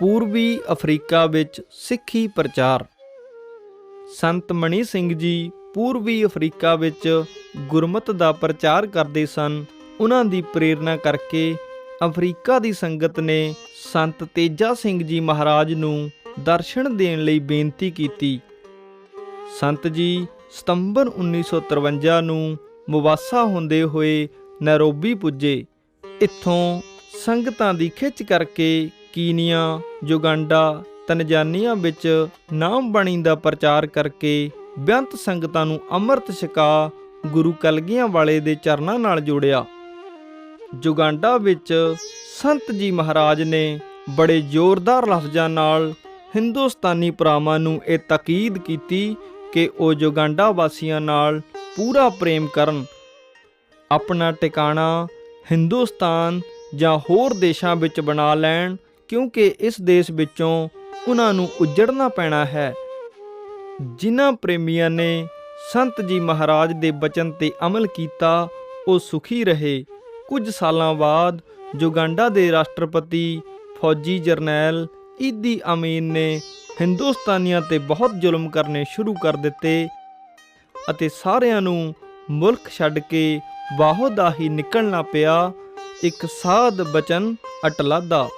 ਪੂਰਬੀ ਅਫਰੀਕਾ ਵਿੱਚ ਸਿੱਖੀ ਪ੍ਰਚਾਰ। ਸੰਤ ਮਣੀ ਸਿੰਘ ਜੀ ਪੂਰਬੀ ਅਫਰੀਕਾ ਵਿੱਚ ਗੁਰਮਤ ਦਾ ਪ੍ਰਚਾਰ ਕਰਦੇ ਸਨ। ਉਹਨਾਂ ਦੀ ਪ੍ਰੇਰਣਾ ਕਰਕੇ ਅਫਰੀਕਾ ਦੀ ਸੰਗਤ ਨੇ ਸੰਤ ਤੇਜਾ ਸਿੰਘ ਜੀ ਮਹਾਰਾਜ ਨੂੰ ਦਰਸ਼ਨ ਦੇਣ ਲਈ ਬੇਨਤੀ ਕੀਤੀ। ਸੰਤ ਜੀ ਸਤੰਬਰ 1953 ਨੂੰ ਮੁਵਾਸਾ ਹੁੰਦੇ ਹੋਏ ਨੈਰੋਬੀ ਪੁੱਜੇ। ਇੱਥੋਂ ਸੰਗਤਾਂ ਦੀ ਖਿੱਚ ਕਰਕੇ ਕੀਨੀਆ, ਯੁਗੰਡਾ, ਤਨਜ਼ਾਨੀਆ ਵਿੱਚ ਨਾਮ ਬਾਣੀ ਦਾ ਪ੍ਰਚਾਰ ਕਰਕੇ ਬੇਅੰਤ ਸੰਗਤਾਂ ਨੂੰ ਅੰਮ੍ਰਿਤ ਛਕਾ ਗੁਰੂ ਕਲਗੀਆਂ ਵਾਲੇ ਦੇ ਚਰਨਾਂ ਨਾਲ ਜੋੜਿਆ। ਯੁਗੰਡਾ ਵਿੱਚ ਸੰਤ ਜੀ ਮਹਾਰਾਜ ਨੇ ਬੜੇ ਜ਼ੋਰਦਾਰ ਲਫ਼ਜ਼ਾਂ ਨਾਲ ਹਿੰਦੁਸਤਾਨੀ ਭਰਾਵਾਂ ਨੂੰ ਇਹ ਤਾਕੀਦ ਕੀਤੀ ਕਿ ਉਹ ਯੁਗੰਡਾ ਵਾਸੀਆਂ ਨਾਲ ਪੂਰਾ ਪ੍ਰੇਮ ਕਰਨ। ਆਪਣਾ ਟਿਕਾਣਾ ਹਿੰਦੁਸਤਾਨ ਜਾਂ ਹੋਰ ਦੇਸ਼ਾਂ ਵਿੱਚ ਬਣਾ ਲੈਣ ਕਿਉਂਕਿ ਇਸ ਦੇਸ਼ ਵਿੱਚੋਂ ਉਹਨਾਂ ਨੂੰ ਉਜੜਨਾ ਪੈਣਾ ਹੈ। ਜਿਨ੍ਹਾਂ ਪ੍ਰੇਮੀਆਂ ਨੇ ਸੰਤ ਜੀ ਮਹਾਰਾਜ ਦੇ ਬਚਨ ਤੇ ਅਮਲ ਕੀਤਾ, ਉਹ ਸੁਖੀ ਰਹੇ। ਕੁਝ ਸਾਲਾਂ ਬਾਅਦ ਯੁਗੰਡਾ ਦੇ ਰਾਸ਼ਟਰਪਤੀ ਫੌਜੀ ਜਰਨੈਲ ਈਦੀ ਅਮੀਨ ਨੇ ਹਿੰਦੁਸਤਾਨੀਆਂ ਤੇ ਬਹੁਤ ਜ਼ੁਲਮ ਕਰਨੇ ਸ਼ੁਰੂ ਕਰ ਦਿੱਤੇ ਅਤੇ ਸਾਰਿਆਂ ਨੂੰ ਮੁਲਕ ਛੱਡ ਕੇ ਬਾਹੋ ਦਾ ਹੀ ਨਿਕਲਣਾ ਪਿਆ। ਇੱਕ ਸਾਧ ਬਚਨ ਅਟਲਾਦਾ।